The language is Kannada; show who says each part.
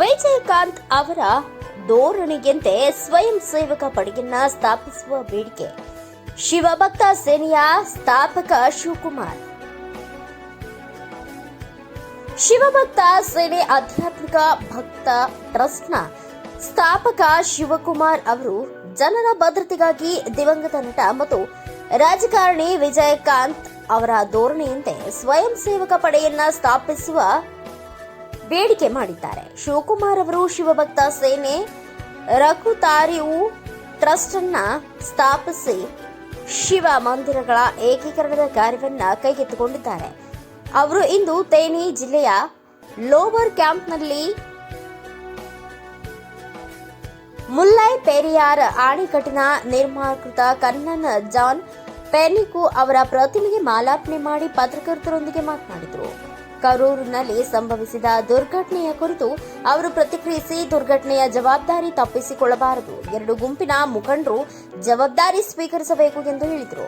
Speaker 1: ವಿಜಯಕಾಂತ್ ಅವರ ಧೋರಣೆಯಂತೆ ಸ್ವಯಂ ಸೇವಕ ಪಡೆಯನ್ನ ಸ್ಥಾಪಿಸುವ ಬೇಡಿಕೆ. ಶಿವಭಕ್ತ ಸೇನೆಯ ಸ್ಥಾಪಕ ಶಿವಕುಮಾರ್. ಶಿವಭಕ್ತ ಸೇನೆ ಆಧ್ಯಾತ್ಮಿಕ ಭಕ್ತ ಟ್ರಸ್ಟ್ನ ಸ್ಥಾಪಕ ಶಿವಕುಮಾರ್ ಅವರು ಜನರ ಭದ್ರತೆಗಾಗಿ ದಿವಂಗತ ನಟ ಮತ್ತು ರಾಜಕಾರಣಿ ವಿಜಯಕಾಂತ್ ಅವರ ಧೋರಣೆಯಂತೆ ಸ್ವಯಂ ಸೇವಕ ಪಡೆಯನ್ನ ಸ್ಥಾಪಿಸುವ ಬೇಡಿಕೆ ಮಾಡಿದ್ದಾರೆ. ಶಿವಕುಮಾರ್ ಅವರು ಶಿವಭಕ್ತ ಸೇನೆ ರಘುತಾರಿವು ಟ್ರಸ್ಟ್ ಅನ್ನ ಸ್ಥಾಪಿಸಿ ಶಿವ ಮಂದಿರಗಳ ಏಕೀಕರಣದ ಕಾರ್ಯವನ್ನ ಕೈಗೆತ್ತಿಕೊಂಡಿದ್ದಾರೆ. ಅವರು ಇಂದು ತೇನಿ ಜಿಲ್ಲೆಯ ಲೋವರ್ ಕ್ಯಾಂಪ್ನಲ್ಲಿ ಮುಲ್ಲೈ ಪೆರಿಯಾರ್ ಅಣೆಕಟ್ಟಿನ ನಿರ್ಮಾಕೃತ ಕನ್ನನ್ ಜಾನ್ ಪೆನಿಕು ಅವರ ಪ್ರತಿಮೆಗೆ ಮಾಲಾರ್ಪಣೆ ಮಾಡಿ ಪತ್ರಕರ್ತರೊಂದಿಗೆ ಮಾತನಾಡಿದರು. ಕರೂರಿನಲ್ಲಿ ಸಂಭವಿಸಿದ ದುರ್ಘಟನೆಯ ಕುರಿತು ಅವರು ಪ್ರತಿಕ್ರಿಯಿಸಿ ದುರ್ಘಟನೆಯ ಜವಾಬ್ದಾರಿ ತಪ್ಪಿಸಿಕೊಳ್ಳಬಾರದು. ಎರಡು ಗುಂಪಿನ ಮುಖಂಡರು ಜವಾಬ್ದಾರಿ ಸ್ವೀಕರಿಸಬೇಕು ಎಂದು ಹೇಳಿದರು.